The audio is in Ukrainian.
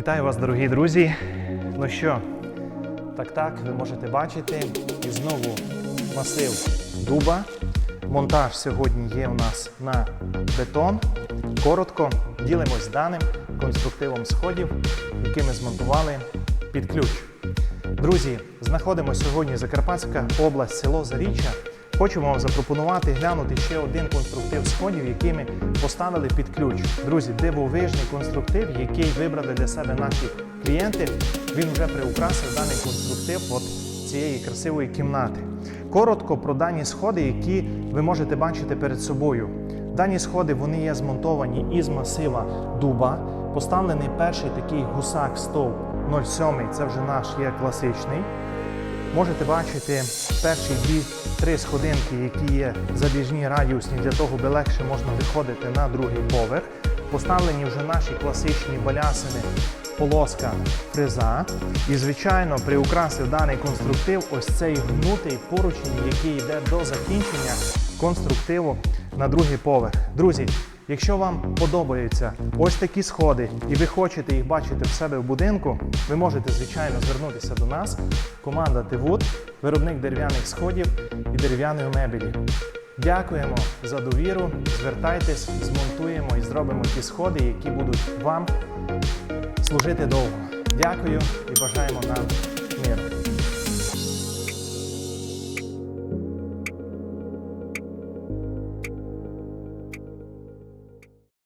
Вітаю вас, дорогі друзі. Ну що, так так, ви можете бачити. І знову масив дуба. Монтаж сьогодні є у нас на бетон. Коротко ділимось даним конструктивом сходів, які ми змонтували під ключ. Друзі, знаходимося сьогодні Закарпатська область, село Заріччя. Хочемо вам запропонувати глянути ще один конструктив сходів, який ми поставили під ключ. Друзі, дивовижний конструктив, який вибрали для себе наші клієнти. Він вже приукрасив даний конструктив от цієї красивої кімнати. Коротко про дані сходи, які ви можете бачити перед собою. Дані сходи вони є змонтовані із масива дуба. Поставлений перший такий гусак стовп 07, це вже наш є класичний. Можете бачити перші дві-три сходинки, які є забіжні радіусні, для того, би легше можна виходити на другий поверх. Поставлені вже наші класичні балясини, полоска, фреза. І, звичайно, приукрасив даний конструктив ось цей гнутий поручень, який йде до закінчення конструктиву на другий поверх. Друзі, Якщо вам подобаються ось такі сходи і ви хочете їх бачити в себе в будинку, ви можете, звичайно, звернутися до нас. Команда Тивуд, виробник дерев'яних сходів і дерев'яної мебелі. Дякуємо за довіру. Звертайтесь, змонтуємо і зробимо ті сходи, які будуть вам служити довго. Дякую і бажаємо нам миру.